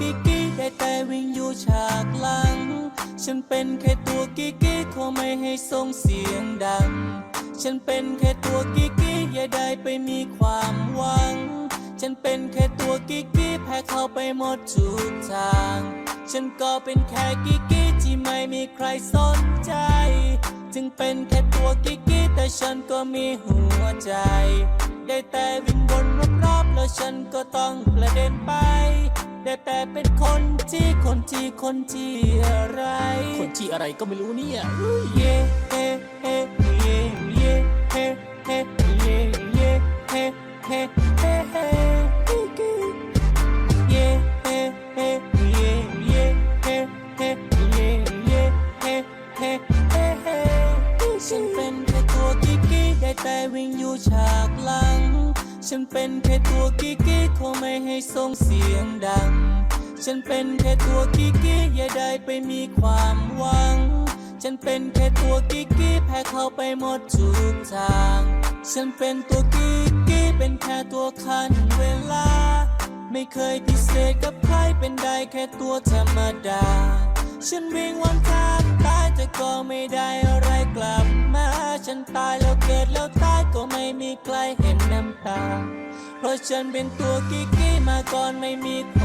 กิกกิ๊กได้แต่วิ่งอยู่ฉากหลัง ฉันเป็นแค่ตัวกิกกิ๊กขอไม่ให้ส่งเสียงดัง ฉันเป็นแค่ตัวกิกกิ๊กอย่าได้ไปมีความหวัง ฉันเป็นแค่ตัวกิกกิ๊กแพ้เข้าไปหมดทุกทาง ฉันก็เป็นแค่กิกกิ๊กที่ไม่มีใครสนใจ จึงเป็นแค่ตัวกิกกิ๊กแต่ฉันก็มีหัวใจ ได้แต่วิ่งวนรอบๆแล้วฉันก็ต้องกระเด็นไป ได้แต่เป็นคนที่คนที่คนที่อะไร คนที่อะไรก็ไม่รู้เนี่ยเย่เฮ่เฮ่เย่เย่เฮ่เฮ่เย่เย่เฮ่เฮ่เฮ่เฮ่กิ๊กกิ๊กเย่เฮ่เฮ่เย่เย่เฮ่เฮ่เย่เย่เฮ่เฮ่เฮ่เฮ่ฉันเป็นแค่ตัวกิ๊กกิ๊กได้แต่วิ่งอยู่ฉากหลัง ฉันเป็นแค่ตัวกิ๊กกิ๊กขอไม่ให้ส่งเสียงดัง ฉันเป็นแค่ตัวกิ๊กกิ๊กอย่าได้ไปมีความหวัง ฉันเป็นแค่ตัวกิ๊กกิ๊กแพ้เข้าไปหมดทุกทาง ฉันเป็นตัวกิ๊กกิ๊กเป็นแค่ตัวคันเวลา ไม่เคยพิเศษกับใครเป็นได้แค่ตัวธรรมดา ฉันวิ่งวันแทบตายแต่ก็ไม่ได้อะไรกลับมา ฉันตายแล้วเกิดแล้วตายก็ไม่มีใครเห็นน้ำตา เพราะฉันเป็นตัวกิ๊กกี้มาก่อนไม่มีค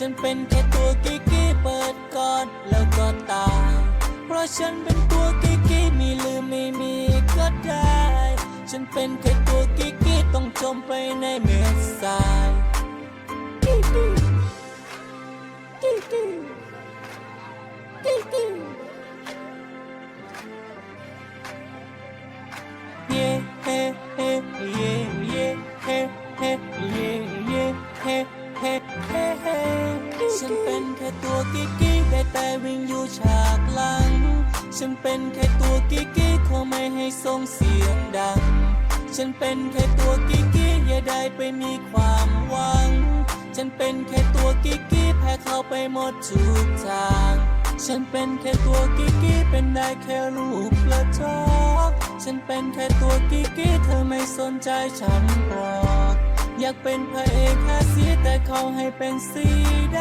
ฉันเป็นแค่ตัวกิ๊กกี้เปิดก่อนแล้วก็ตาย เพราะฉันเป็นตัวกิ๊กกี้มีลืมไม่มีก็ได้ ฉันเป็นแค่ตัวกิ๊กกี้ต้องจมไปในเมือกทรายกิ๊กกี้กิ๊กกี้กิ๊กกี้เย่เฮ่เฮ่เย่เย่เฮ่เฮ่เย่เย่เฮ่ เฮเฮเฮฉันเป็นแค่ตัวกิ๊กกิ๊กได้แต่วิ่งอยู่ฉากหลัง ฉันเป็นแค่ตัวกิ๊กกิ๊กขอไม่ให้ส่งเสียงดัง ฉันเป็นแค่ตัวกิ๊กกิ๊กอย่าได้ไปมีความหวัง ฉันเป็นแค่ตัวกิ๊กกิ๊กแพ้เข้าไปหมดทุกทาง ฉันเป็นแค่ตัวกิ๊กกิ๊กเป็นได้แค่รูปกระจกฉันเป็นแค่ตัวกิ๊กกิ๊กเธอไม่สนใจฉันหรอก อยากเป็นพระเอกแค่สีแต่เขาให้เป็นสีด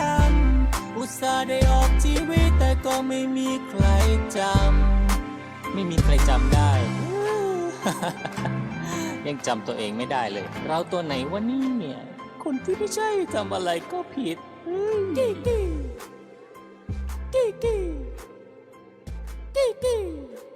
ำ อุตส่าห์ได้ออกทีวีแต่ก็ไม่มีใครจำ ไม่มีใครจำได้ ยังจำตัวเองไม่ได้เลย เราตัวไหนวะเนี่ย คนที่ไม่ใช่ทำอะไรก็ผิด